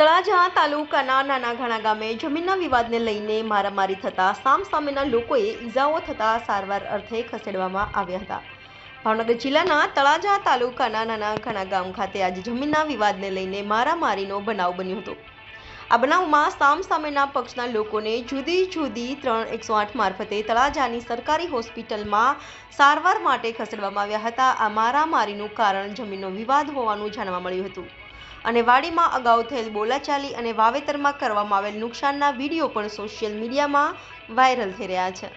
તળાજા તાલુકાના નાના ઘણા ગામે જમીનના વિવાદને લઈને મારામારી થતા સામસામેના લોકોએ ઈજાઓ થતા સારવાર અર્થે ખસેડવામાં આવ્યા હતા. ભાવનગર જિલ્લાના તળાજા તાલુકાના નાના ઘણા ગામ ખાતે આજે જમીનના વિવાદને લઈને મારામારીનો બનાવ બન્યો હતો. આ બનાવમાં સામસામેના પક્ષના લોકોને જુદી જુદી ત્રણ એકસો આઠ મારફતે તળાજાની સરકારી હોસ્પિટલમાં સારવાર માટે ખસેડવામાં આવ્યા હતા. આ મારામારીનું કારણ જમીનનો વિવાદ હોવાનું જાણવા મળ્યું હતું. અને વાડીમાં અગાઉ થયેલ બોલાચાલી અને વાવેતરમાં કરવામાં આવેલ નુકસાનના વીડિયો પણ સોશિયલ મીડિયામાં વાયરલ થઈ રહ્યા છે.